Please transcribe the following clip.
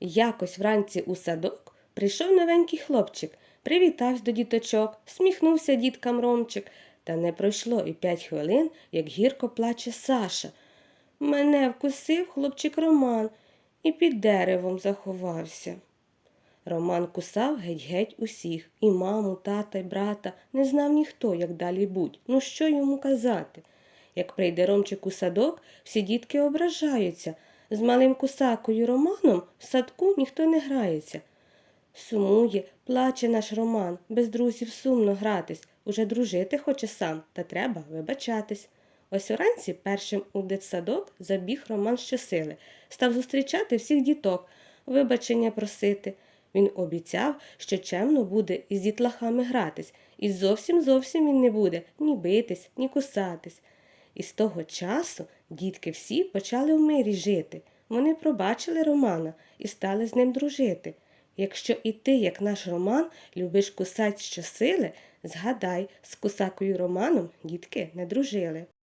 Якось вранці у садок прийшов новенький хлопчик, привітався до діточок, сміхнувся діткам Ромчик. Та не пройшло і п'ять хвилин, як гірко плаче Саша. Мене вкусив хлопчик Роман і під деревом заховався. Роман кусав геть-геть усіх, і маму, тата, й брата. Не знав ніхто, як далі будь. Ну що йому казати? Як прийде Ромчик у садок, всі дітки ображаються. З малим кусакою Романом в садку ніхто не грається. Сумує, плаче наш Роман, без друзів сумно гратись. Уже дружити хоче сам, та треба вибачатись. Ось уранці першим у дитсадок забіг Роман щосили, став зустрічати всіх діток, вибачення просити. Він обіцяв, що чемно буде із дітлахами гратись, і зовсім зовсім він не буде ні битись, ні кусатись. І з того часу дітки всі почали в мирі жити. Вони пробачили Романа і стали з ним дружити. Якщо і ти, як наш Роман, любиш кусать щосили, згадай, з кусакою Романом дітки не дружили.